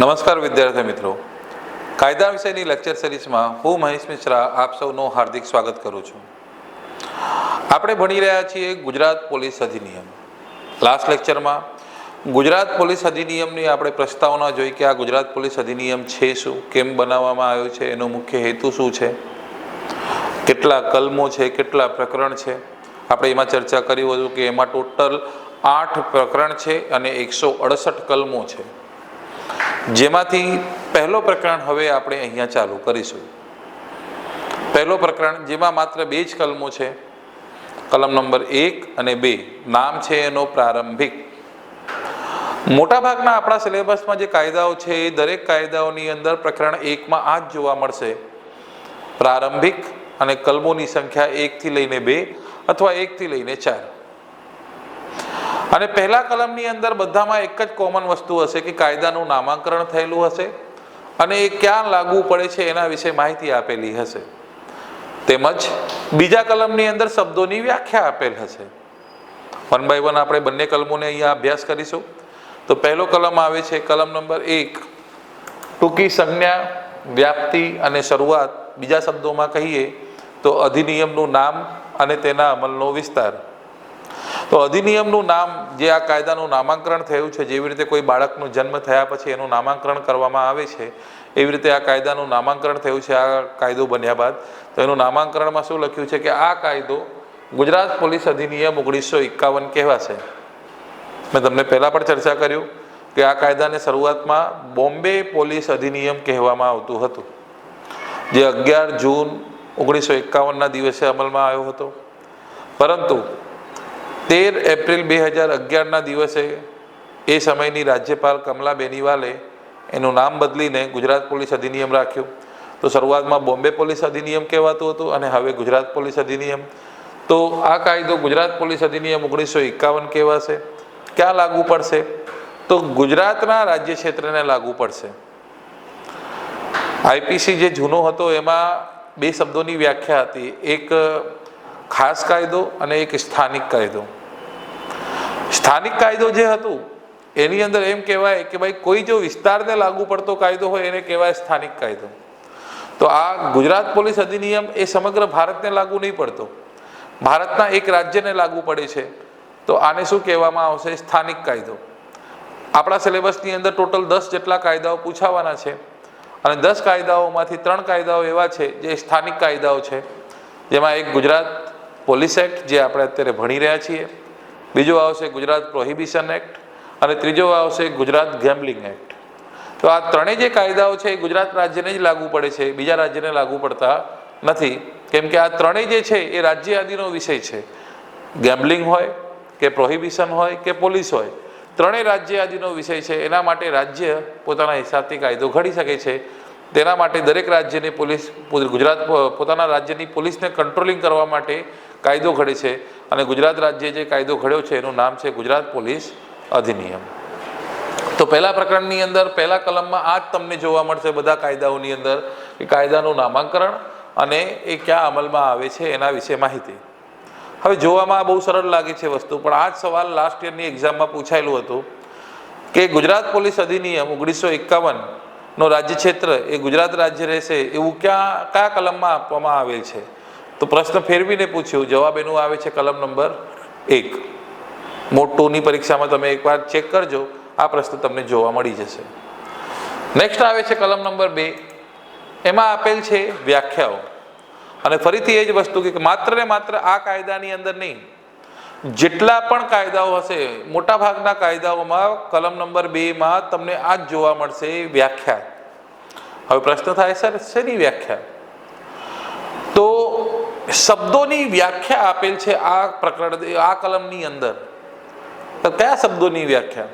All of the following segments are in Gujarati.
નમસ્કાર વિદ્યાર્થી મિત્રો. કાયદા વિષયની લેક્ચર સિરીઝમાં હું મહેશ મિશ્રા આપ સૌનું હાર્દિક સ્વાગત કરું છું. આપણે ભણી રહ્યા છીએ ગુજરાત પોલીસ અધિનિયમ. લાસ્ટ લેક્ચરમાં ગુજરાત પોલીસ અધિનિયમની આપણે પ્રસ્તાવના જોઈ કે આ ગુજરાત પોલીસ અધિનિયમ છે શું? કેમ બનાવવામાં આવ્યો છે? એનો મુખ્ય હેતુ શું છે? કેટલા કલમો છે? કેટલા પ્રકરણ છે? આપણે એમાં ચર્ચા કરી હતું કે એમાં ટોટલ આઠ પ્રકરણ છે અને એકસો અડસઠ કલમો છે. જેમાંથી પહેલો પ્રકરણ હવે આપણે અહીંયા ચાલુ કરીશું. પહેલો પ્રકરણ જેમાં માત્ર બે જ કલમો છે. કલમ નંબર એક અને બે. નામ છે એનો પ્રારંભિક. મોટાભાગના આપણા સિલેબસમાં જે કાયદાઓ છે એ દરેક કાયદાઓની અંદર પ્રકરણ એકમાં આ જ જોવા મળશે. પ્રારંભિક અને કલમોની સંખ્યા એકથી લઈને બે અથવા એકથી લઈને ચાર. અને પહેલા કલમની અંદર બધામાં એક જ કોમન વસ્તુ હશે કે કાયદાનું નામાંકરણ થયેલું હશે અને એ ક્યાં લાગુ પડે છે એના વિશે માહિતી આપેલી હશે. તેમજ બીજા કલમની અંદર શબ્દોની વ્યાખ્યા આપેલ હશે. વન બાય વન આપણે બંને કલમોને અહીંયા અભ્યાસ કરીશું. તો પહેલો કલમ આવે છે કલમ નંબર એક. ટૂંકી સંજ્ઞા, વ્યાપ્તિ અને શરૂઆત બીજા શબ્દોમાં કહીએ તો અધિનિયમનું નામ અને તેના અમલનો વિસ્તાર. તો અધિનિયમનું નામ જે આ કાયદાનું નામાંકરણ થયું છે, જેવી રીતે કોઈ બાળકનું જન્મ થયા પછી એનું નામાંકરણ કરવામાં આવે છે, એવી રીતે આ કાયદાનું નામાંકરણ થયું છે, આ કાયદો બન્યા બાદ. તો એનું નામાંકરણમાં શું લખ્યું છે કે આ કાયદો ગુજરાત પોલીસ અધિનિયમ ઓગણીસો એકાવન કહેવાશે. મેં તમને પહેલાં પણ ચર્ચા કર્યું કે આ કાયદાને શરૂઆતમાં બોમ્બે પોલીસ અધિનિયમ કહેવામાં આવતું હતું, જે અગિયાર જૂન ઓગણીસો એકાવનના દિવસે અમલમાં આવ્યો હતો. પરંતુ તેર એપ્રિલ બે હજાર અગિયારના દિવસે એ સમયની રાજ્યપાલ કમલા બેનીવાલે એનું નામ બદલીને ગુજરાત પોલીસ અધિનિયમ રાખ્યું. તો શરૂઆતમાં બોમ્બે પોલીસ અધિનિયમ કહેવાતું હતું અને હવે ગુજરાત પોલીસ અધિનિયમ. તો આ કાયદો ગુજરાત પોલીસ અધિનિયમ ઓગણીસો એકાવન કહેવાશે. ક્યાં લાગુ પડશે? તો ગુજરાતના રાજ્ય ક્ષેત્રને લાગુ પડશે. આઈપીસી જે જૂનો હતો, એમાં બે શબ્દોની વ્યાખ્યા હતી. એક ખાસ કાયદો અને એક સ્થાનિક કાયદો. સ્થાનિક કાયદો જે હતું, એની અંદર એમ કહેવાય કે ભાઈ કોઈ જો વિસ્તારને લાગુ પડતો કાયદો હોય, એને કહેવાય સ્થાનિક કાયદો. તો આ ગુજરાત પોલીસ અધિનિયમ એ સમગ્ર ભારતને લાગુ નહીં પડતો. ભારતના એક રાજ્યને લાગુ પડે છે. તો આને શું કહેવામાં આવશે? સ્થાનિક કાયદો. આપણા સિલેબસની અંદર ટોટલ દસ જેટલા કાયદાઓ પૂછાવાના છે. અને દસ કાયદાઓમાંથી ત્રણ કાયદાઓ એવા છે જે સ્થાનિક કાયદાઓ છે. જેમાં એક ગુજરાત પોલીસ એક્ટ, જે આપણે અત્યારે ભણી રહ્યા છીએ. બીજો આવશે ગુજરાત પ્રોહિબિશન એક્ટ અને ત્રીજો આવશે ગુજરાત ગેમ્બલિંગ એક્ટ. તો આ ત્રણેય જે કાયદાઓ છે એ ગુજરાત રાજ્યને જ લાગુ પડે છે, બીજા રાજ્યને લાગુ પડતા નથી. કેમ કે આ ત્રણેય જે છે એ રાજ્ય આદિનો વિષય છે. ગેમ્બલિંગ હોય કે પ્રોહિબિશન હોય કે પોલીસ હોય, ત્રણેય રાજ્ય આદિનો વિષય છે. એના માટે રાજ્ય પોતાના હિસાબથી કાયદો ઘડી શકે છે. તેના માટે દરેક રાજ્યની પોલીસ, ગુજરાત, પોતાના રાજ્યની પોલીસને કંટ્રોલિંગ કરવા માટે કાયદો ઘડે છે અને ગુજરાત રાજ્યે જે કાયદો ઘડ્યો છે, એનું નામ છે ગુજરાત પોલીસ અધિનિયમ. તો પહેલા પ્રકરણની અંદર, પહેલા કલમમાં આ જ તમને જોવા મળશે બધા કાયદાઓની અંદર, કે કાયદાનું નામાંકરણ અને એ ક્યાં અમલમાં આવે છે, એના વિશે માહિતી. હવે જોવામાં બહુ સરળ લાગે છે વસ્તુ, પણ આ જ સવાલ લાસ્ટ યરની એક્ઝામમાં પૂછાયેલું હતું કે ગુજરાત પોલીસ અધિનિયમ ઓગણીસો એકાવનનો રાજ્ય ક્ષેત્ર એ ગુજરાત રાજ્ય રહેશે, એવું ક્યાં, કયા કલમમાં આપવામાં આવેલ છે? તો પ્રશ્ન ફેરવીને પૂછ્યું. જવાબ એનું આવે છે કલમ નંબર એક. મોટ પરીક્ષામાં તમે એકવાર ચેક કરજો. આ પ્રશ્ન તમને જોવા મળી જશે. નેક્સ્ટ આવે છે કલમ નંબર બે. એમાં આપેલ છે વ્યાખ્યાઓ. અને ફરીથી એ જ વસ્તુ કે માત્ર ને માત્ર આ કાયદાની અંદર નહીં. જેટલા પણ કાયદાઓ હશે મોટા ભાગના કાયદાઓમાં કલમ નંબર બેમાં તમને આ જ જોવા મળશે વ્યાખ્યા. હવે પ્રશ્ન થાય, સર, શેની વ્યાખ્યા? શબ્દોની વ્યાખ્યા આપેલ છે આ પ્રકરણ, આ કલમની અંદર. તો કયા શબ્દોની વ્યાખ્યા?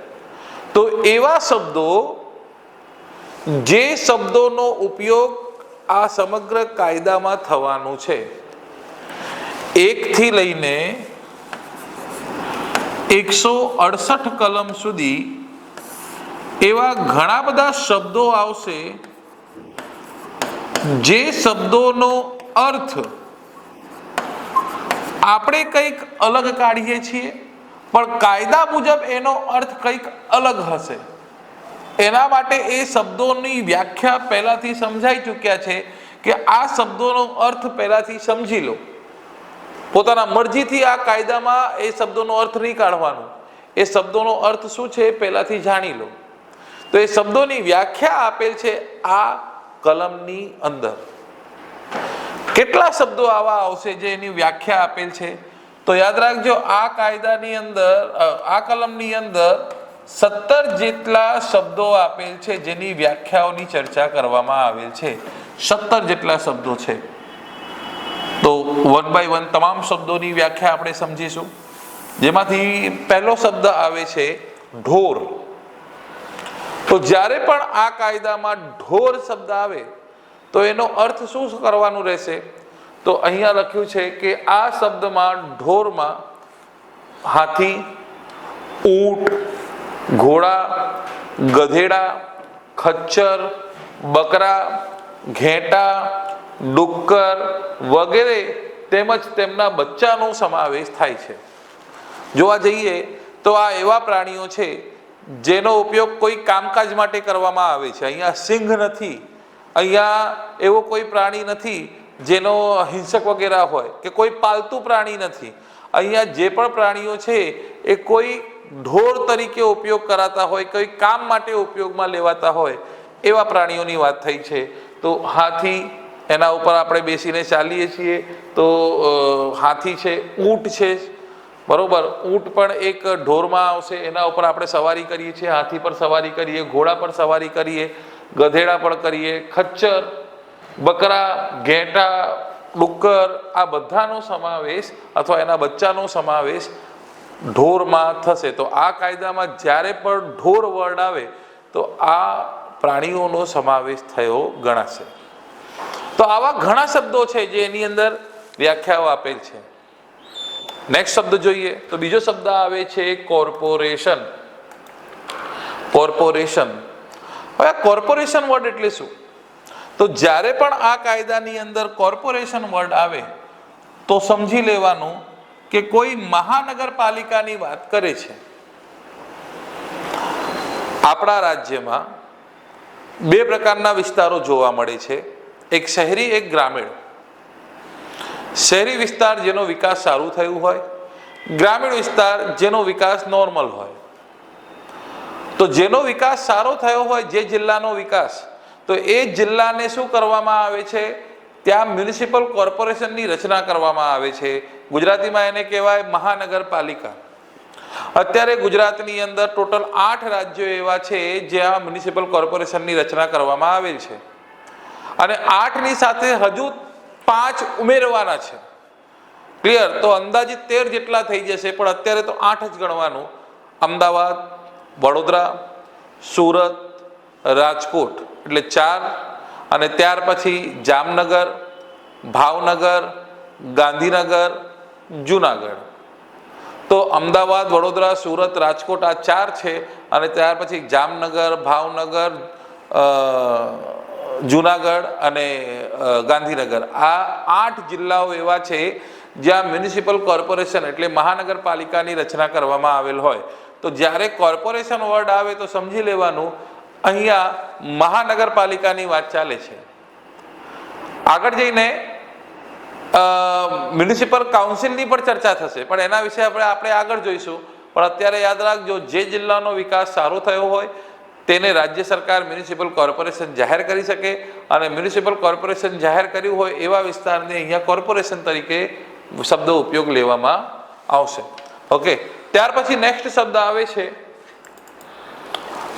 તો એવા શબ્દો જે શબ્દોનો ઉપયોગ આ સમગ્ર કાયદામાં થવાનું છે. એકથી લઈને એકસો અડસઠ કલમ સુધી એવા ઘણા બધા શબ્દો આવશે જે શબ્દોનો અર્થ આપણે કંઈક અલગ કાઢીએ છીએ, પણ કાયદા મુજબ એનો અર્થ કંઈક અલગ હશે. એના માટે એ શબ્દોની વ્યાખ્યા પહેલાથી સમજાઈ ચૂક્યા છે કે આ શબ્દોનો અર્થ પહેલાથી સમજી લો. પોતાના મરજીથી આ કાયદામાં એ શબ્દોનો અર્થ નહીં કાઢવાનો. એ શબ્દોનો અર્થ શું છે પહેલાથી જાણી લો. તો એ શબ્દોની વ્યાખ્યા આપેલ છે આ કલમની અંદર. કેટલા શબ્દો આવા આવશે જે એની વ્યાખ્યા આપેલ છે? તો યાદ રાખજો, આ કાયદાની અંદર આ કલમની અંદર સત્તર જેટલા શબ્દો આપેલ છે જેની વ્યાખ્યાઓની ચર્ચા કરવામાં આવેલ છે. સત્તર જેટલા શબ્દો છે. તો વન બાય વન તમામ શબ્દોની વ્યાખ્યા આપણે સમજીશું. જેમાંથી પહેલો શબ્દ આવે છે, ઢોર. તો જ્યારે પણ આ કાયદામાં ઢોર શબ્દ આવે તો એનો અર્થ શું કરવાનું રહેશે? તો અહીંયા લખ્યું છે કે આ શબ્દમાં ઢોરમાં હાથી, ઊંટ, ઘોડા, ગધેડા, ખચ્ચર, બકરા, ઘેટા, ડુક્કર વગેરે તેમજ તેમના બચ્ચાનો સમાવેશ થાય છે. જોવા જઈએ તો આ એવા પ્રાણીઓ છે જેનો ઉપયોગ કોઈ કામકાજ માટે કરવામાં આવે છે. અહીંયા સિંહ નથી અહીંયા એવો કોઈ પ્રાણી નથી જેનો હિંસક વગેરે હોય કે કોઈ પાલતુ પ્રાણી નથી. અહીંયા જે પણ પ્રાણીઓ છે એ કોઈ ઢોર તરીકે ઉપયોગ કરાતા હોય, કોઈ કામ માટે ઉપયોગમાં લેવાતા હોય એવા પ્રાણીઓની વાત થઈ છે. તો હાથી એના ઉપર આપણે બેસીને ચાલીએ છીએ. તો હાથી છે, ઊંટ છે. બરોબર, ઊંટ પણ એક ઢોરમાં આવશે. એના ઉપર આપણે સવારી કરીએ છીએ, હાથી પર સવારી કરીએ, ઘોડા પર સવારી કરીએ. ગધેડા પણ કરીએ, ખચ્ચર, બકરા, ઘેટા, ડુક્કર, આ બધાનો સમાવેશ અથવા એના બચ્ચાનો સમાવેશ ઢોરમાં થશે. તો આ કાયદામાં જ્યારે પણ ઢોર વર્ડ આવે, તો આ પ્રાણીઓનો સમાવેશ થયો ગણાશે. તો આવા ઘણા શબ્દો છે જે એની અંદર વ્યાખ્યાઓ આપેલ છે. નેક્સ્ટ શબ્દ જોઈએ, તો બીજો શબ્દ આવે છે કોર્પોરેશન. કોર્પોરેશન. હવે કોર્પોરેશન વર્ડ એટલે શું? તો જ્યારે પણ આ કાયદાની અંદર કોર્પોરેશન વર્ડ આવે, તો સમજી લેવાનું કે કોઈ મહાનગરપાલિકાની વાત કરે છે. આપણા રાજ્યમાં બે પ્રકારના વિસ્તારો જોવા મળે છે. એક શહેરી, એક ગ્રામીણ. શહેરી વિસ્તાર જેનો વિકાસ સારું થયું હોય, ગ્રામીણ વિસ્તાર જેનો વિકાસ નોર્મલ હોય. તો જેનો વિકાસ સારો થયો હોય, જે જિલ્લાનો વિકાસ, તો એ જિલ્લાને શું કરવામાં આવે છે? ત્યાં મ્યુનિસિપલ કોર્પોરેશનની રચના કરવામાં આવે છે. ગુજરાતીમાં એને કહેવાય મહાનગરપાલિકા. અત્યારે ગુજરાતની અંદર ટોટલ આઠ રાજ્યો એવા છે, જ્યાં મ્યુનિસિપલ કોર્પોરેશનની રચના કરવામાં આવેલ છે. અને આઠની સાથે હજુ પાંચ ઉમેરવાના છે. ક્લિયર? તો અંદાજિત તેર જેટલા થઈ જશે, પણ અત્યારે તો આઠ જ ગણવાનું. અમદાવાદ વડોદરા, સુરત, રાજકોટ એટલે ચાર. અને ત્યાર પછી જામનગર, ભાવનગર, ગાંધીનગર, જુનાગઢ. તો અમદાવાદ, વડોદરા, સુરત, રાજકોટ આ ચાર છે. અને ત્યાર પછી જામનગર, ભાવનગર જુનાગઢ અને ગાંધીનગર. આ આઠ જિલ્લાઓ એવા છે જ્યાં મ્યુનિસિપલ કોર્પોરેશન એટલે મહાનગરપાલિકાની રચના કરવામાં આવેલ હોય. તો જ્યારે કોર્પોરેશન વર્ડ આવે તો સમજી લેવાનું, અહીંયા મહાનગરપાલિકાની વાત ચાલે છે. આગળ જઈને મ્યુનિસિપલ કાઉન્સિલની પણ ચર્ચા થશે, પણ એના વિશે આપણે આપણે આગળ જોઈશું. પણ અત્યારે યાદ રાખજો, જે જિલ્લાનો વિકાસ સારો થયો હોય, તેને રાજ્ય સરકાર મ્યુનિસિપલ કોર્પોરેશન જાહેર કરી શકે, અને મ્યુનિસિપલ કોર્પોરેશન જાહેર કર્યું હોય એવા વિસ્તારને અહીંયા કોર્પોરેશન તરીકે શબ્દ ઉપયોગ લેવામાં આવશે. ઓકે? ત્યાર પછી નેક્સ્ટ શબ્દ આવે છે,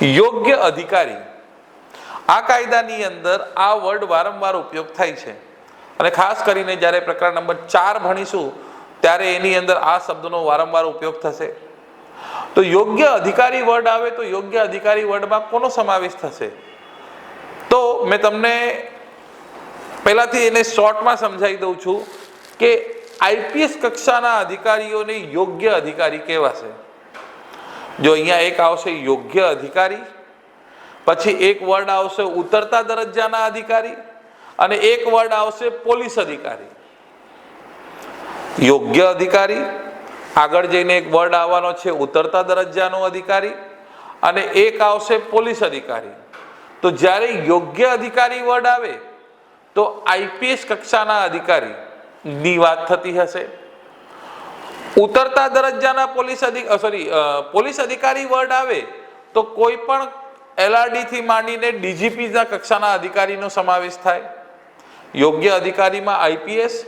યોગ્ય અધિકારી. આ કાયદાની અંદર આ વર્ડ વારંવાર ઉપયોગ થાય છે. અને ખાસ કરીને જ્યારે પ્રકરણ નંબર ચાર ભણીશું, ત્યારે એની અંદર આ શબ્દનો વારંવાર ઉપયોગ થશે. તો યોગ્ય અધિકારી વર્ડ આવે તો યોગ્ય અધિકારી વર્ડમાં કોનો સમાવેશ થશે? તો મેં તમને પહેલાથી એને શોર્ટમાં સમજાવી દઉં છું કે આઈપીએસ કક્ષાના અધિકારીઓને યોગ્ય અધિકારી કહેવાશે. જો અહીંયા એક આવશે યોગ્ય અધિકારી, પછી એક વર્ડ આવશે ઉતરતા દરજ્જાના અધિકારી અને એક વર્ડ આવશે પોલીસ અધિકારી. યોગ્ય અધિકારી, આગળ જઈને એક વર્ડ આવવાનો છે ઉતરતા દરજ્જાનો અધિકારી અને એક આવશે પોલીસ અધિકારી. તો જ્યારે યોગ્ય અધિકારી વર્ડ આવે, તો આઈપીએસ કક્ષાના અધિકારીની વાત થતી હશે. ઉતરતા દરજ્જાના પોલીસ સોરી પોલીસ અધિકારી વર્ડ આવે તો કોઈ પણ એલઆરડી થી માંડીને ડીજીપીના કક્ષાના અધિકારીનો સમાવેશ થાય. યોગ્ય અધિકારીમાં આઈપીએસ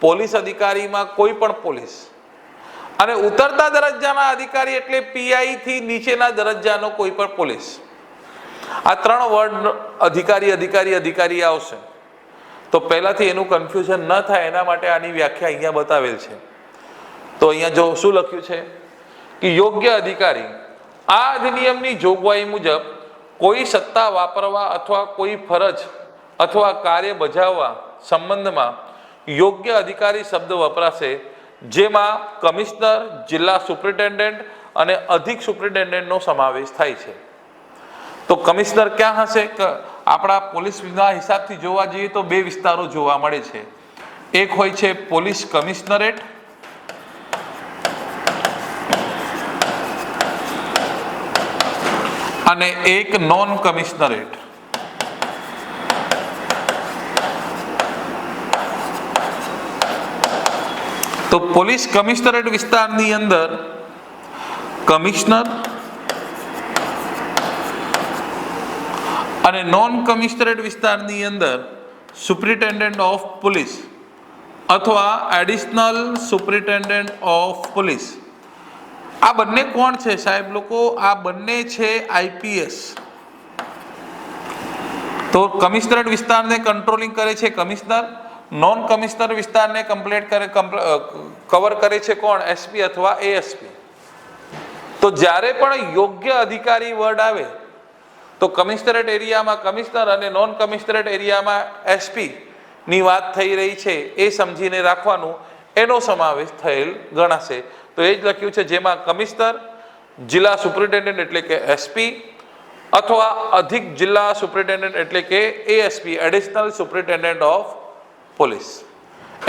પોલીસ અધિકારીમાં કોઈ પણ પોલીસ. અને ઉતરતા દરજ્જાના અધિકારી એટલે પીઆઈ થી નીચેના દરજ્જાનો કોઈ પણ પોલીસ. આ ત્રણ વર્ડ અધિકારી અધિકારી અધિકારી આવશે. તો પહેલાંથી એનું કન્ફ્યુઝન ન થાય, એના માટે આની વ્યાખ્યા અહીંયા બતાવેલ છે. તો અહીંયા જો શું લખ્યું છે? કે યોગ્ય અધિકારી, આ અધિનિયમની જોગવાઈ મુજબ કોઈ સત્તા વાપરવા અથવા કોઈ ફરજ અથવા કાર્ય બજાવવા સંબંધમાં યોગ્ય અધિકારી શબ્દ વપરાશે, જેમાં કમિશનર, જિલ્લા સુપ્રિન્ટેન્ડન્ટ અને અધિક સુપ્રિન્ટેન્ડન્ટનો સમાવેશ થાય છે. તો કમિશનર ક્યાં હશે? આપણા પોલીસ વિભાગ હિસાબથી જોવા જઈએ તો બે વિસ્તારો જોવા મળે છે. એક હોય છે પોલીસ કમિશનરેટ. અને એક નોન કમિશનરેટ. તો પોલીસ કમિશનરેટ વિસ્તારની અંદર કમિશનર અને નોન કમિશનરેટ વિસ્તારની અંદર સુપ્રિન્ટેન્ડન્ટ ઓફ પોલીસ અથવા એડિશનલ સુપ્રિન્ટેન્ડન્ટ ઓફ પોલીસ આ બંને કોણ છે? સાહેબ, લોકો, આ બંને છે આઈપીએસ તો કમિશનરેટ વિસ્તારને કંટ્રોલિંગ કરે છે કમિશનર નોન કમિશનર વિસ્તારને કમ્પ્લીટ કરે કવર કરે છે કોણ? એસપી અથવા એએસપી તો જ્યારે પણ યોગ્ય અધિકારી વર્ડ આવે તો કમિશનરેટ એરિયામાં કમિશનર અને નોન કમિશનરેટ એરિયામાં એસપી ની વાત થઈ રહી છે, એ સમજીને રાખવાનું એનો સમાવેશ થયેલ ગણાશે. તો એ જ લખ્યું છે, જેમાં કમિશનર, જિલ્લા સુપ્રિન્ટેન્ડન્ટ એટલે કે એસપી અથવા અધિક જિલ્લા સુપ્રિન્ટેન્ડન્ટ એટલે કે ASP additional superintendent of police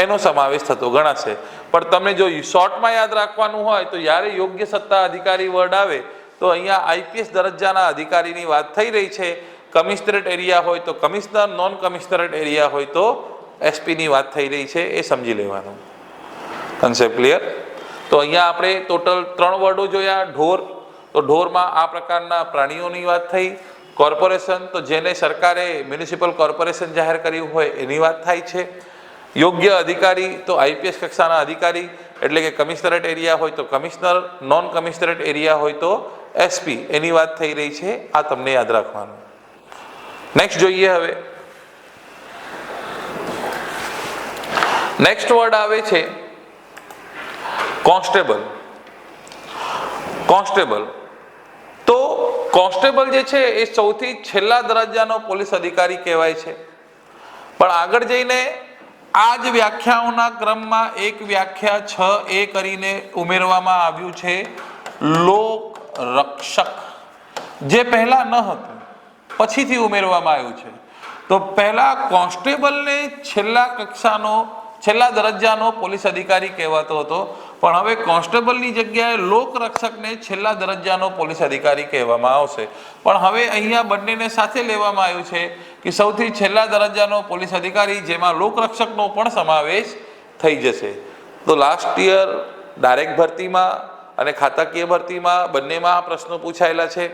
એનો સમાવેશ થતો ગણાશે. પણ તમને જો શોર્ટમાં યાદ રાખવાનું હોય, તો જ્યારે યોગ્ય સત્તા અધિકારી વર્ડ આવે તો અહીંયા આઈપીએસ દરજ્જાના અધિકારીની વાત થઈ રહી છે. કમિશનરેટ એરિયા હોય તો કમિશનર નોન કમિશનરેટ એરિયા હોય તો એસપીની વાત થઈ રહી છે. એ સમજી લેવાનું. કન્સેપ્ટ ક્લિયર તો અહીંયા આપણે ટોટલ ત્રણ વર્ડો જોયા. ઢોર. તો ઢોરમાં આ પ્રકારના પ્રાણીઓની વાત થઈ. કોર્પોરેશન, તો જેને સરકારે મ્યુનિસિપલ કોર્પોરેશન જાહેર કર્યું હોય એની વાત થાય છે. યોગ્ય અધિકારી, તો આઈપીએસ કક્ષાના અધિકારી એટલે કે કમિશનરેટ એરિયા હોય તો કમિશનર નોન કમિશનરેટ એરિયા હોય તો એસપી એની વાત થઈ રહી છે. આ તમને યાદ રાખવાનું. નેક્સ્ટ જોઈએ હવે. નેક્સ્ટ વર્ડ આવે છે કોન્સ્ટેબલ કોન્સ્ટેબલ તો કોન્સ્ટેબલ જે છે એ સૌથી છેલ્લા દરજ્જાનો પોલીસ અધિકારી કહેવાય છે. પણ આગળ જઈને આ જ વ્યાખ્યાઓના ક્રમમાં એક વ્યાખ્યા છ એ કરીને ઉમેરવામાં આવ્યું છે લોક રક્ષક જે પહેલા ન હતું, પછીથી ઉમેરવામાં આવ્યું છે. તો પહેલા કોન્સ્ટેબલને છેલ્લા કક્ષાનો, છેલ્લા દરજ્જાનો પોલીસ અધિકારી કહેવાતો હતો, પણ હવે કોન્સ્ટેબલની જગ્યાએ લોકરક્ષકને છેલ્લા દરજ્જાનો પોલીસ અધિકારી કહેવામાં આવશે. પણ હવે અહીંયા બંનેને સાથે લેવામાં આવ્યું છે કે સૌથી છેલ્લા દરજ્જાનો પોલીસ અધિકારી જેમાં લોકરક્ષકનો પણ સમાવેશ થઈ જશે. તો લાસ્ટ યર ડાયરેક્ટ ભરતીમાં અને ખાતાકીય ભરતીમાં બંનેમાં આ પ્રશ્નો પૂછાયેલા છે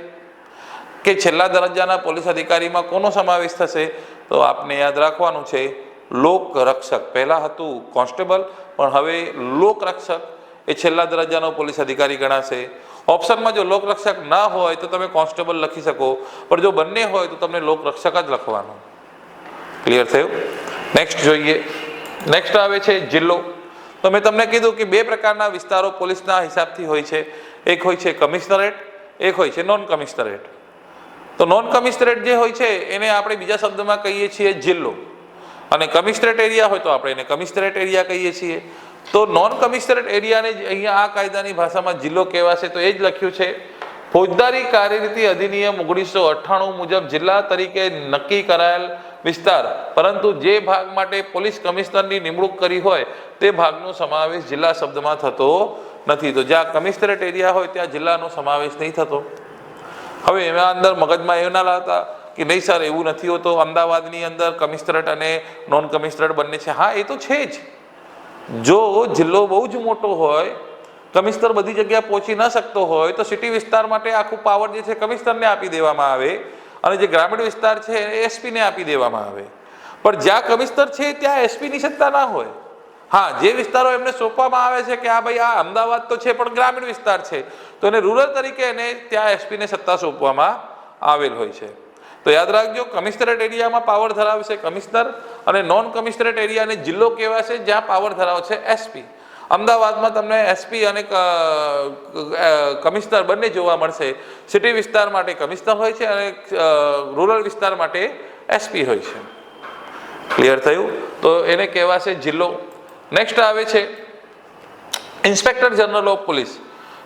કે છેલ્લા દરજ્જાના પોલીસ અધિકારીમાં કોનો સમાવેશ થશે? તો આપને યાદ રાખવાનું છે, લોકરક્ષક. પહેલાં હતું કોન્સ્ટેબલ, પણ હવે લોકરક્ષક. એ છેલ્લા દરજ્જાનો પોલીસ અધિકારી ગણાશે. ઓપ્શનમાં જો લોક રક્ષક ના હોય તો તમે કોન્સ્ટેબલ લખી શકો, પણ જો બંને હોય તો તમને લોક રક્ષક જ લખવાનું. ક્લિયર થયું? નેક્સ્ટ જોઈએ. નેક્સ્ટ આવે છે જિલ્લો. તો મેં તમને કીધું કે બે પ્રકારના વિસ્તારો પોલીસના હિસાબથી હોય છે. એક હોય છે કમિશનરેટ, એક હોય છે નોન કમિશનરેટ તો નોન કમિશનરેટ જે હોય છે, એને આપણે બીજા શબ્દમાં કહીએ છીએ જિલ્લો. અને કમિશનરેટ એરિયા હોય તો આપણે એને કમિશનરેટ એરિયા કહીએ છીએ. તો નોન કમિશનરેટ એરિયાને અહીંયા આ કાયદાની ભાષામાં જિલ્લો કહેવાશે. તો એ જ લખ્યું છે, ફોજદારી કાર્યરીતિ અધિનિયમ ઓગણીસો અઠ્ઠાણું મુજબ જિલ્લા તરીકે નક્કી કરાયેલ વિસ્તાર, પરંતુ જે ભાગ માટે પોલીસ કમિશનરની નિમણૂક કરી હોય, તે ભાગનો સમાવેશ જિલ્લા શબ્દમાં થતો નથી. તો જ્યાં કમિશનરેટ એરિયા હોય, ત્યાં જિલ્લાનો સમાવેશ નહીં થતો. હવે એના અંદર મગજમાં એવું ના લાવતા કે નહીં સર, એવું નથી હોતું. અમદાવાદની અંદર કમિશનરેટ અને નોન કમિશનરેટ બંને છે. હા, એ તો છે જ. જો જિલ્લો બહુ જ મોટો હોય, કમિશનર બધી જગ્યાએ પહોંચી ન શકતો હોય, તો સિટી વિસ્તાર માટે આખું પાવર જે છે કમિશનરને આપી દેવામાં આવે અને જે ગ્રામીણ વિસ્તાર છે એ એસપીને આપી દેવામાં આવે. પણ જ્યાં કમિશનર છે ત્યાં એસપીની સત્તા ના હોય. હા, જે વિસ્તારો એમને સોંપવામાં આવે છે કે આ ભાઈ આ અમદાવાદ તો છે, પણ ગ્રામીણ વિસ્તાર છે, તો એને રૂરલ તરીકે એને ત્યાં એસપીને સત્તા સોંપવામાં આવેલ હોય છે. તો યાદ રાખજો કમિશનરેટ એરિયામાં પાવર ધરાવશે કમિશનર અને નોન કમિશનરેટ એરિયાને જિલ્લો કહેવાશે જ્યાં પાવર ધરાવશે એસપી અમદાવાદમાં તમને એસપી અને કમિશનર બંને જોવા મળશે. સિટી વિસ્તાર માટે કમિશનર હોય છે અને રૂરલ વિસ્તાર માટે એસપી હોય છે. ક્લિયર થયું? તો એને કહેવાશે જિલ્લો. નેક્સ્ટ આવે છે ઇન્સ્પેક્ટર જનરલ ઓફ પોલીસ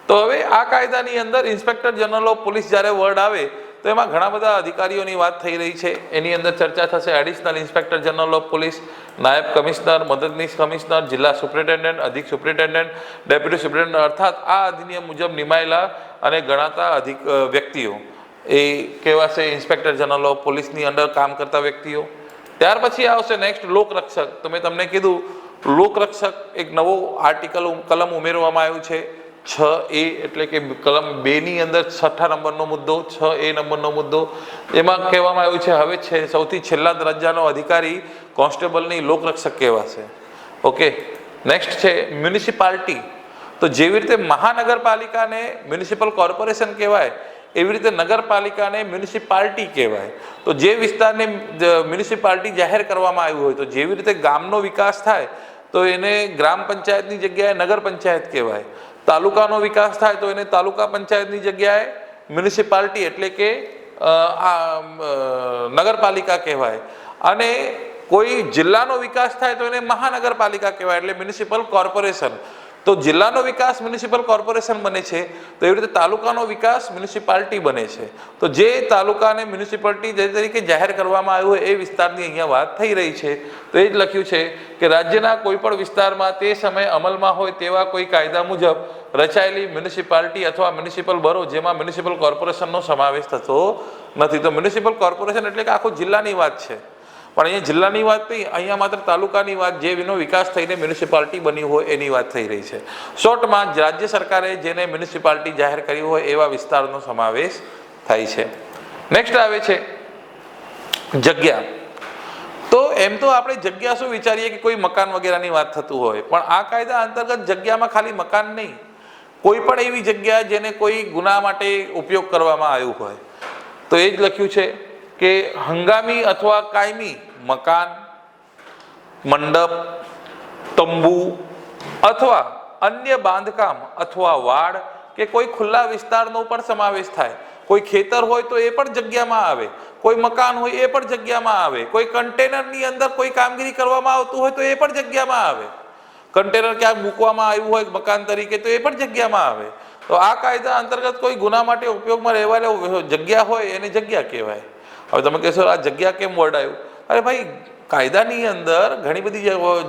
તો હવે આ કાયદાની અંદર ઇન્સ્પેક્ટર જનરલ ઓફ પોલીસ જ્યારે વર્ડ આવે તો એમાં ઘણા બધા અધિકારીઓની વાત થઈ રહી છે. એની અંદર ચર્ચા થશે additional inspector general of police નાયબ કમિશનર, મદદનીશ કમિશનર, જિલ્લા સુપ્રિન્ટેન્ડન્ટ અધિક સુપ્રિન્ટેન્ડન્ટ ડેપ્યુટી સુપ્રિન્ટેન્ડન્ટ અર્થાત આ અધિનિયમ મુજબ નિમાયેલા અને ગણાતા અધિક વ્યક્તિઓ. એ કહેવાશે ઇન્સ્પેક્ટર જનરલ ઓફ પોલીસની અંદર કામ કરતા વ્યક્તિઓ. ત્યાર પછી આવશે નેક્સ્ટ લોકરક્ષક. તો મેં તમને કીધું, લોકરક્ષક એક નવો આર્ટિકલ કલમ ઉમેરવામાં આવ્યું છે. છ એ એટલે કે કલમ બેની અંદર છઠ્ઠા નંબરનો મુદ્દો, છ એ નંબરનો મુદ્દો. એમાં કહેવામાં આવ્યું છે, હવે છે, સૌથી છેલ્લા દરજ્જાનો અધિકારી કોન્સ્ટેબલની લોકરક્ષક કહેવાશે. ઓકે, નેક્સ્ટ છે, મ્યુનિસિપાલિટી. તો જેવી રીતે મહાનગરપાલિકાને મ્યુનિસિપલ કોર્પોરેશન કહેવાય, એવી રીતે નગરપાલિકાને મ્યુનિસિપાલિટી કહેવાય. તો જે વિસ્તારને મ્યુનિસિપાલિટી જાહેર કરવામાં આવ્યું હોય, તો જેવી રીતે ગામનો વિકાસ થાય, તો એને ગ્રામ પંચાયતની જગ્યાએ નગર પંચાયત કહેવાય. તાલુકાનો વિકાસ થાય તો એને તાલુકા પંચાયતની જગ્યાએ મ્યુનિસિપાલિટી એટલે કે નગરપાલિકા કહેવાય. અને કોઈ જિલ્લાનો વિકાસ થાય તો એને મહાનગરપાલિકા કહેવાય, એટલે મ્યુનિસિપલ કોર્પોરેશન. તો જિલ્લાનો વિકાસ મ્યુનિસિપલ કોર્પોરેશન બને છે, તો એવી રીતે તાલુકાનો વિકાસ મ્યુનિસિપાલિટી બને છે. તો જે તાલુકાને મ્યુનિસિપાલિટી જે તરીકે જાહેર કરવામાં આવ્યું હોય એ વિસ્તારની અહીંયા વાત થઈ રહી છે. તો એ જ લખ્યું છે કે રાજ્યના કોઈ પણ વિસ્તારમાં તે સમયે અમલમાં હોય તેવા કોઈ કાયદા મુજબ રચાયેલી મ્યુનિસિપાલિટી અથવા મ્યુનિસિપલ બરો જેમાં મ્યુનિસિપલ કોર્પોરેશનનો સમાવેશ થતો નથી. તો મ્યુનિસિપલ કોર્પોરેશન એટલે કે આખો જિલ્લાની વાત છે. પણ અહીંયા જિલ્લાની વાત નહીં, અહીંયા માત્ર તાલુકાની વાત, જે એનો વિકાસ થઈને મ્યુનિસિપાલિટી બની હોય એની વાત થઈ રહી છે. શોર્ટમાં રાજ્ય સરકારે જેને મ્યુનિસિપાલિટી જાહેર કરી હોય એવા વિસ્તારનો સમાવેશ થાય છે. નેક્સ્ટ આવે છે જગ્યા. તો એમ તો આપણે જગ્યા શું વિચારીએ કે કોઈ મકાન વગેરેની વાત થતું હોય, પણ આ કાયદા અંતર્ગત જગ્યામાં ખાલી મકાન નહીં. કોઈ પણ એવી જગ્યા જેને કોઈ ગુના માટે ઉપયોગ કરવામાં આવ્યું હોય. તો એ જ લખ્યું છે કે હંગામી અથવા કાયમી મકાન, મંડપ, તંબુ અથવા અન્ય બાંધકામ અથવા વાડ કે કોઈ ખુલ્લા વિસ્તારનો પણ સમાવેશ થાય. કોઈ ખેતર હોય તો એ પણ જગ્યામાં આવે. કોઈ મકાન હોય એ પણ જગ્યામાં આવે. કોઈ કન્ટેનરની અંદર કોઈ કામગીરી કરવામાં આવતું હોય તો એ પણ જગ્યામાં આવે. કન્ટેનર ક્યાંક મૂકવામાં આવ્યું હોય મકાન તરીકે તો એ પણ જગ્યામાં આવે. તો આ કાયદા અંતર્ગત કોઈ ગુના માટે ઉપયોગમાં રહેવા જગ્યા હોય એને જગ્યા કહેવાય. હવે તમે કહેશો આ જગ્યા કેમ વર્ડ આવ્યું અરે ભાઈ, કાયદાની અંદર ઘણી બધી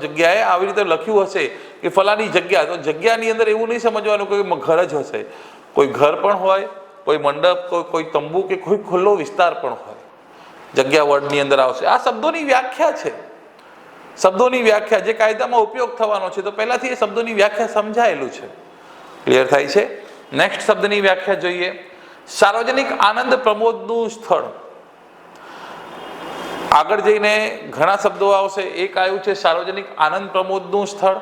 જગ્યાએ આવી રીતે લખ્યું હશે કે ફલાની જગ્યા. તો જગ્યાની અંદર એવું નહીં સમજવાનું કે ઘર જ હશે. કોઈ ઘર પણ હોય, કોઈ મંડપ, કોઈ કોઈ તંબુ કે કોઈ ખુલ્લો વિસ્તાર પણ હોય. જગ્યા વર્ડની અંદર આવશે. આ શબ્દોની વ્યાખ્યા છે. શબ્દોની વ્યાખ્યા જે કાયદામાં ઉપયોગ થવાનો છે, તો પહેલાથી એ શબ્દોની વ્યાખ્યા સમજાયેલું છે. ક્લિયર થાય છે? નેક્સ્ટ શબ્દની વ્યાખ્યા જોઈએ. સાર્વજનિક આનંદ પ્રમોદનું સ્થળ. આગળ જઈને ઘણા શબ્દો આવશે. એક આવ્યું છે સાર્વજનિક આનંદ પ્રમોદનું સ્થળ,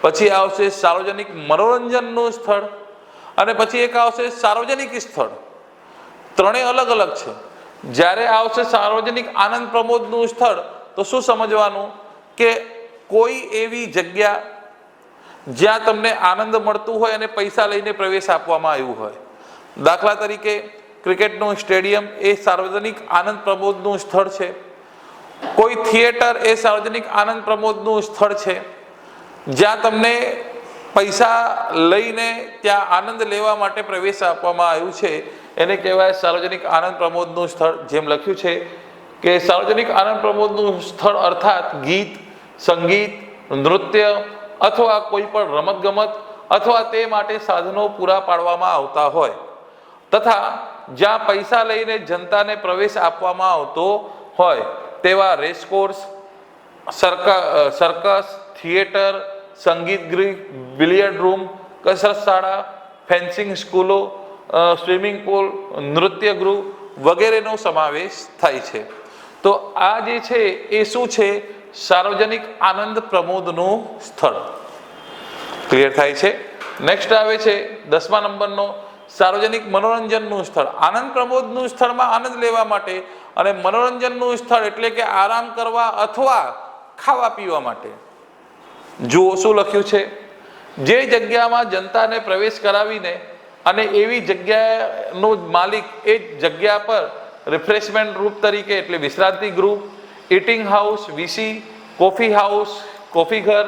પછી આવશે સાર્વજનિક મનોરંજનનું સ્થળ, અને પછી એક આવશે સાર્વજનિક સ્થળ. ત્રણેય અલગ અલગ છે. જ્યારે આવશે સાર્વજનિક આનંદ પ્રમોદનું સ્થળ, તો શું સમજવાનું? કે કોઈ એવી જગ્યા જ્યાં તમને આનંદ મળતું હોય અને પૈસા લઈને પ્રવેશ આપવામાં આવ્યું હોય. દાખલા તરીકે ક્રિકેટનું સ્ટેડિયમ એ સાર્વજનિક આનંદ પ્રમોદનું સ્થળ છે. કોઈ થિયેટર એ સાર્વજનિક આનંદ પ્રમોદનું સ્થળ છે. જ્યાં તમને પૈસા લઈને ત્યાં આનંદ લેવા માટે પ્રવેશ આપવામાં આવ્યું છે. એને કહેવાય સાર્વજનિક આનંદ પ્રમોદનું સ્થળ, જેમ લખ્યું છે કે સાર્વજનિક આનંદ પ્રમોદનું સ્થળ અર્થાત ગીત, સંગીત, નૃત્ય અથવા કોઈ પણ રમતગમત અથવા તે માટે સાધનો પૂરા પાડવામાં આવતા હોય. તથા જ્યાં પૈસા લઈને જનતાને પ્રવેશ આપવામાં આવતો હોય તેવા રેસકોર્સ સરકા સર્કસ થિયેટર સંગીત ગૃહ બિલિયર્ડ રૂમ કસરત શાળા ફેન્સિંગ સ્કૂલો સ્વિમિંગ પુલ નૃત્ય ગૃહ વગેરેનો સમાવેશ થાય છે. તો આ જે છે એ શું છે? સાર્વજનિક આનંદ પ્રમોદનું સ્થળ. ક્લિયર થાય છે? નેક્સ્ટ આવે છે દસમા નંબરનો સાર્વજનિક મનોરંજનનું સ્થળ, આનંદ પ્રમોદનું સ્થળમાં આનંદ લેવા માટે અને મનોરંજનનું સ્થળ એટલે કે આરામ કરવા અથવા ખાવા પીવા માટે. જુઓ શું લખ્યું છે? જે જગ્યામાં જનતાને પ્રવેશ કરાવીને અને એવી જગ્યાનો માલિક એ જગ્યા પર રિફ્રેશમેન્ટ રૂપ તરીકે એટલે વિશ્રાંતિ ગૃહ ઇટિંગ હાઉસ વીસી કોફી હાઉસ કોફી ઘર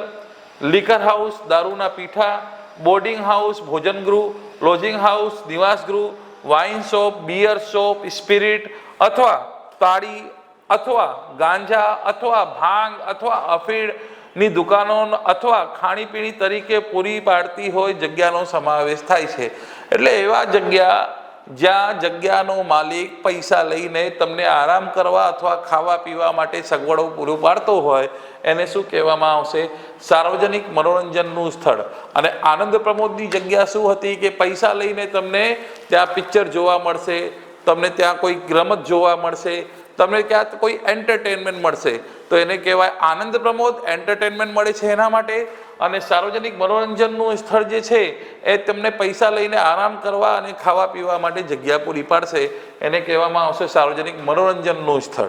લીકર હાઉસ દારૂના પીઠા બોર્ડિંગ હાઉસ ભોજન ગૃહ lodging house નિવાસગૃહ wine shop, beer shop, spirit અથવા તાળી અથવા ગાંજા અથવા ભાંગ અથવા અફીણની દુકાનો અથવા ખાણીપીણી તરીકે પૂરી પાડતી હોય જગ્યાનો સમાવેશ થાય છે. એટલે એવા જગ્યા જ્યાં જગ્યાનો માલિક પૈસા લઈને તમને આરામ કરવા અથવા ખાવા પીવા માટે સગવડો પૂરું પાડતો હોય, એને શું કહેવામાં આવશે? સાર્વજનિક મનોરંજનનું સ્થળ. અને આનંદ પ્રમોદની જગ્યા શું હતી કે પૈસા લઈને તમને ત્યાં પિક્ચર જોવા મળશે, તમને ત્યાં કોઈ રમત જોવા મળશે તમને ક્યાં કોઈ એન્ટરટેનમેન્ટ મળશે. તો એને કહેવાય આનંદ પ્રમોદ એન્ટરટેનમેન્ટ મળે છે એના માટે. અને સાર્વજનિક મનોરંજનનું સ્થળ જે છે, એ તમને પૈસા લઈને આરામ કરવા અને ખાવા પીવા માટે જગ્યા પૂરી પાડશે. એને કહેવામાં આવશે સાર્વજનિક મનોરંજનનું સ્થળ.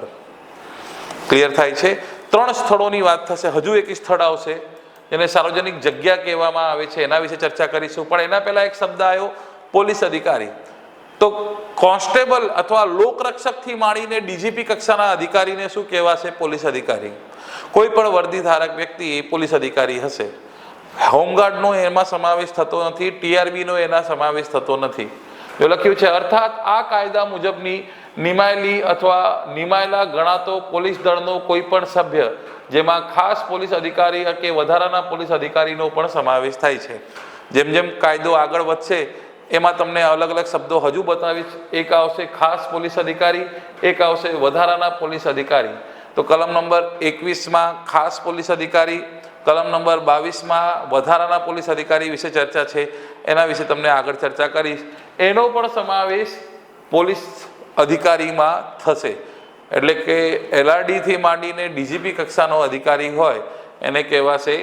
ક્લિયર થાય છે? ત્રણ સ્થળોની વાત થશે. હજુ એક સ્થળ આવશે, જેને સાર્વજનિક જગ્યા કહેવામાં આવે છે. એના વિશે ચર્ચા કરીશું. પણ એના પહેલાં એક શબ્દ આવ્યો, પોલીસ અધિકારી. તો કોન્સ્ટેબલ અથવા લોકરક્ષકથી માંડીને ડીજીપી કક્ષાના અધિકારીને શું કહેવાશે? પોલીસ અધિકારી. કોઈ પણ વર્દી ધારક વ્યક્તિ એ પોલીસ અધિકારી હશે. હોમગાર્ડનો એમાં સમાવેશ થતો નથી, ટીઆરબીનો એના સમાવેશ થતો નથી. જો લખ્યું છે, અર્થાત આ કાયદા મુજબની નિમાયેલી અથવા નિમાયેલા ગણાતો પોલીસ દળનો કોઈ પણ સભ્ય, જેમાં ખાસ પોલીસ અધિકારી કે વધારાના પોલીસ અધિકારીનો પણ સમાવેશ થાય છે. જેમ જેમ કાયદો આગળ વધશે એમાં તમને અલગ અલગ શબ્દો હજુ બતાવીશ. એક આવશે ખાસ પોલીસ અધિકારી, એક આવશે વધારાના પોલીસ અધિકારી. તો કલમ નંબર એકવીસમાં ખાસ પોલીસ અધિકારી, કલમ નંબર બાવીસમાં વધારાના પોલીસ અધિકારી વિશે ચર્ચા છે. એના વિશે તમને આગળ ચર્ચા કરીશ. એનો પણ સમાવેશ પોલીસ અધિકારીમાં થશે. એટલે કે એલઆરડીથી માંડીને ડીજીપી કક્ષાનો અધિકારી હોય, એને કહેવાશે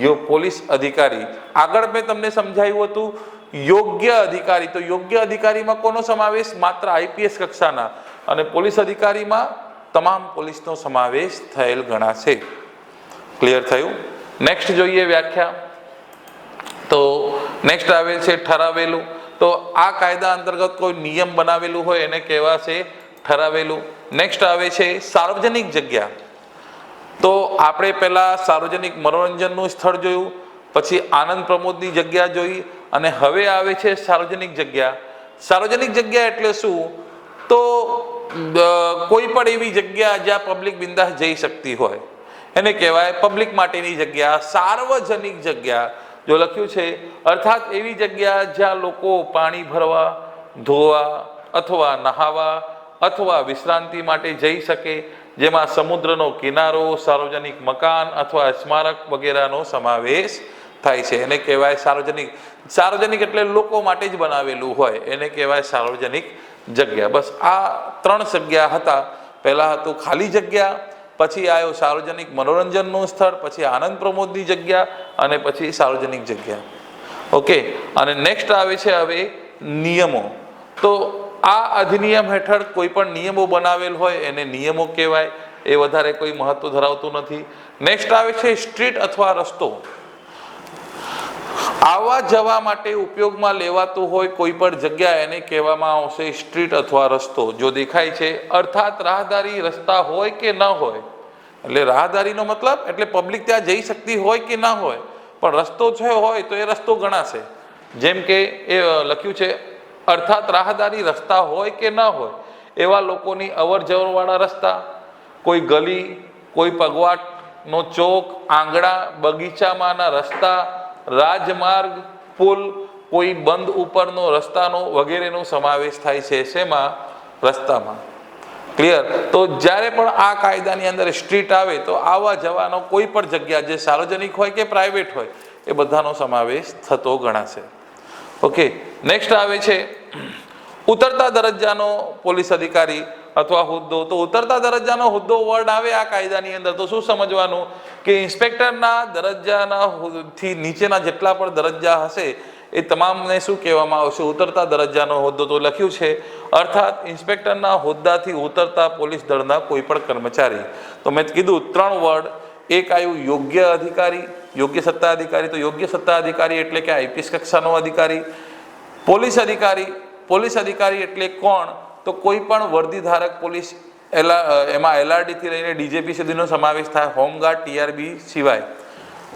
યો પોલીસ અધિકારી. આગળ મેં તમને સમજાવ્યું હતું યોગ્ય અધિકારી. તો યોગ્ય અધિકારીમાં કોનો સમાવેશ? માત્ર આઈપીએસ કક્ષાના. અને પોલીસ અધિકારીમાં તમામ પોલીસનો સમાવેશ થયેલ ગણાશે. ક્લિયર થયું? નેક્સ્ટ જોઈએ વ્યાખ્યા. તો નેક્સ્ટ આવેલ છે ઠરાવેલું. તો આ કાયદા અંતર્ગત કોઈ નિયમ બનાવેલું હોય એને કહેવાશે ઠરાવેલું. નેક્સ્ટ આવે છે સાર્વજનિક જગ્યા. તો આપણે પહેલાં સાર્વજનિક મનોરંજનનું સ્થળ જોયું, પછી આનંદ પ્રમોદની જગ્યા જોઈ અને હવે આવે છે સાર્વજનિક જગ્યા. સાર્વજનિક જગ્યા એટલે શું? તો કોઈ પણ એવી જગ્યા જ્યાં પબ્લિક બિંદાસ જઈ શકતી હોય. એને કહેવાય પબ્લિક માટેની જગ્યા, સાર્વજનિક જગ્યા. જો લખ્યું છે, અર્થાત એવી જગ્યા જ્યાં લોકો પાણી ભરવા, ધોવા અથવા નહાવા અથવા વિશ્રાંતિ માટે જઈ શકે, જેમાં સમુદ્રનો કિનારો, સાર્વજનિક મકાન અથવા સ્મારક વગેરેનો સમાવેશ થાય છે. એને કહેવાય સાર્વજનિક. સાર્વજનિક એટલે લોકો માટે જ બનાવેલું હોય. એને કહેવાય સાર્વજનિક જગ્યા. બસ આ ત્રણ જગ્યા હતા. પહેલાં હતું ખાલી જગ્યા, પછી આવ્યો સાર્વજનિક મનોરંજનનું સ્થળ, પછી આનંદ પ્રમોદની જગ્યા અને પછી સાર્વજનિક જગ્યા. ઓકે? અને નેક્સ્ટ આવે છે હવે નિયમો. તો આ અધિનિયમ હેઠળ કોઈ પણ નિયમો બનાવેલ હોય, એને નિયમો કહેવાય. એ વધારે કોઈ મહત્વ ધરાવતું નથી. નેક્સ્ટ આવે છે સ્ટ્રીટ અથવા રસ્તો. આવવા જવા માટે ઉપયોગમાં લેવાતું હોય કોઈ પણ જગ્યા એને કહેવામાં આવશે સ્ટ્રીટ અથવા રસ્તો. જો દેખાય છે અર્થાત રાહદારી રસ્તા હોય કે ન હોય. એટલે રાહદારીનો મતલબ એટલે પબ્લિક ત્યાં જઈ શકતી હોય કે ના હોય. પણ રસ્તો છે હોય તો એ રસ્તો ગણાશે. જેમ કે એ લખ્યું છે, અર્થાત રાહદારી રસ્તા હોય કે ના હોય. એવા લોકોની અવર જવરવાળા રસ્તા, કોઈ ગલી, કોઈ પગવાટનો ચોક આંગણા બગીચામાંના રસ્તા રાજમાર્ગ પુલ કોઈ બંધ ઉપરનો રસ્તાનો વગેરેનો સમાવેશ થાય છે શેમાં? રસ્તામાં. ક્લિયર તો જ્યારે પણ આ કાયદાની અંદર સ્ટ્રીટ આવે તો આવવા જવાનો કોઈ પણ જગ્યા જે સાર્વજનિક હોય કે પ્રાઇવેટ હોય, એ બધાનો સમાવેશ થતો ગણાશે. ઓકે નેક્સ્ટ આવે છે, ઉતરતા દરજ્જાનો પોલીસ અધિકારી અથવા હોદ્દો, તો ઉતરતા દરજ્જાનો હોદ્દો વર્ડ આવે આ કાયદાની અંદર. તો શું સમજવાનું? કે ઇન્સ્પેક્ટરના દરજ્જાના થી નીચેના જેટલા પણ દરજ્જા હશે, એ તમામને શું કહેવામાં આવશે? ઉતરતા દરજ્જાનો હોદ્દો તો લખ્યું છે. અર્થાત, ઇન્સ્પેક્ટરના હોદ્દાથી ઉતરતા પોલીસ દળના કોઈ પણ કર્મચારી. તો મેં કીધું, ત્રણ વર્ડ એક આવ્યું યોગ્ય અધિકારી, યોગ્ય સત્તા અધિકારી તો યોગ્ય સત્તા અધિકારી એટલે કે આઈપીએસ કક્ષાનો અધિકારી. પોલીસ અધિકારી પોલીસ અધિકારી એટલે કોણ? તો કોઈ પણ વર્દી ધારક પોલીસ એલા એમાં એલઆરડીથી લઈને ડીજેપી સુધીનો સમાવેશ થાય હોમગાર્ડ ટીઆરબી સિવાય.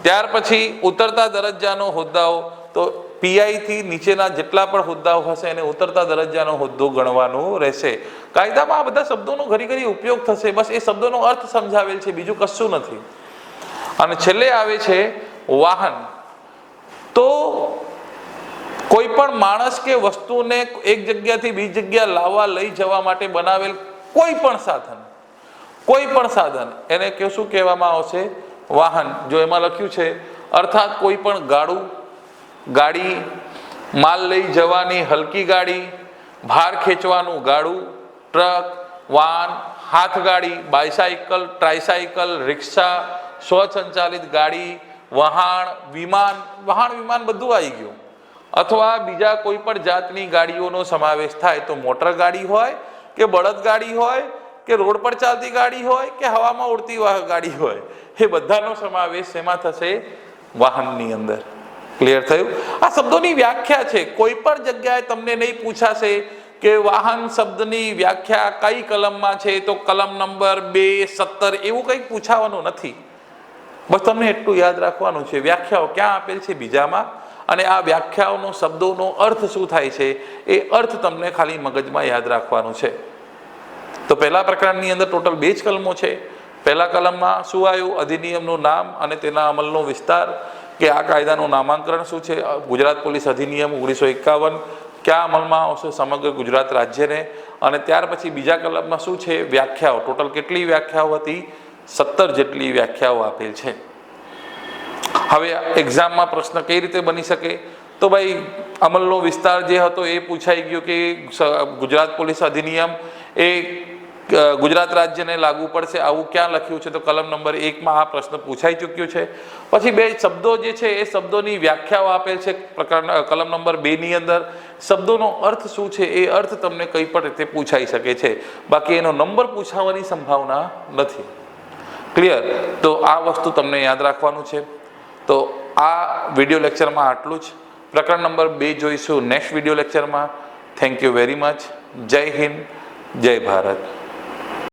ત્યાર પછી ઉતરતા દરજ્જાનો હોદ્દાઓ, તો પીઆઈથી નીચેના જેટલા પણ હોદ્દાઓ હશે એને ઉતરતા દરજ્જાનો હોદ્દો ગણવાનું રહેશે. કાયદામાં આ બધા શબ્દોનો ઘડી ઘડી ઉપયોગ થશે. બસ એ શબ્દોનો અર્થ સમજાવેલ છે, બીજું કશું નથી. અને છેલ્લે આવે છે, વાહન. તો કોઈ પણ માણસ કે વસ્તુને એક જગ્યાથી બીજી જગ્યા લાવવા, લઈ જવા માટે બનાવેલ કોઈ પણ સાધન, કોઈ પણ સાધન, એને કે શું કહેવામાં આવશે? વાહન. જો એમાં લખ્યું છે, અર્થાત કોઈ પણ ગાડું, ગાડી, માલ લઈ જવાની હલકી ગાડી, ભાર ખેંચવાનું ગાડું, ટ્રક, વાહન હાથગાડી બાયસાયકલ, ટ્રાયસાયકલ, રિક્ષા, સ્વસંચાલિત ગાડી વહાણ વિમાન વહાણ વિમાન બધું આવી ગયું. અથવા બીજા કોઈ પણ જાતની ગાડીઓનો સમાવેશ થાય તો મોટર ગાડી હોય કે બળદ ગાડી હોય કે રોડ પર ચાલતી ગાડી હોય કે હવામાં ઉડતી ગાડી હોય, એ બધાનો સમાવેશ શેમાં થશે? વાહનની અંદર. ક્લિયર થયું? આ શબ્દોની વ્યાખ્યા છે. કોઈ પણ જગ્યાએ તમને નહીં પૂછાશે કે વાહન શબ્દની વ્યાખ્યા કઈ કલમમાં છે, તો કલમ નંબર બે, સત્તર, એવું કંઈક પૂછાવાનું નથી. બસ તમને એટલું યાદ રાખવાનું છે. વ્યાખ્યાઓ ક્યાં આપેલ છે બીજામાં? અને આ વ્યાખ્યાઓનો, શબ્દોનો અર્થ શું થાય છે, એ અર્થ તમને ખાલી મગજમાં યાદ રાખવાનો છે. તો પહેલા પ્રકરણની અંદર ટોટલ બે જ કલમો છે. પહેલા કલમમાં શું આવ્યું? અધિનિયમનું નામ અને તેના અમલનો વિસ્તાર. કે આ કાયદાનું નામાંકરણ શું છે? ગુજરાત પોલીસ અધિનિયમ ઓગણીસો એકાવન ક્યાં અમલમાં આવશે? સમગ્ર ગુજરાત રાજ્યને. અને ત્યાર પછી બીજા કલમમાં શું છે? વ્યાખ્યાઓ. ટોટલ કેટલી વ્યાખ્યાઓ હતી? સત્તર જેટલી વ્યાખ્યાઓ આપેલ છે. હવે એક્ઝામમાં પ્રશ્ન કઈ રીતે બની શકે? તો ભાઈ, અમલનો વિસ્તાર જે હતો એ પૂછાઈ ગયો કે ગુજરાત પોલીસ અધિનિયમ એ ગુજરાત રાજ્યને લાગુ પડશે. આવું ક્યાં લખ્યું છે? તો કલમ નંબર એકમાં આ પ્રશ્ન પૂછાઈ ચૂક્યો છે. પછી બે શબ્દો જે છે, એ શબ્દોની વ્યાખ્યાઓ આપેલ છે પ્રકરણ કલમ નંબર બેની અંદર. શબ્દોનો અર્થ શું છે? એ અર્થ તમને કઈ પણ રીતે પૂછાઈ શકે છે. બાકી એનો નંબર પૂછાવાની સંભાવના નથી. ક્લિયર? તો આ વસ્તુ તમને યાદ રાખવાનું છે. તો આ વીડિયો લેક્ચરમાં આટલું જ. પ્રકરણ નંબર બે જોઈશું નેક્સ્ટ વીડિયો લેક્ચરમાં થેન્ક યુ વેરી મચ જય હિન્દ. જય ભારત.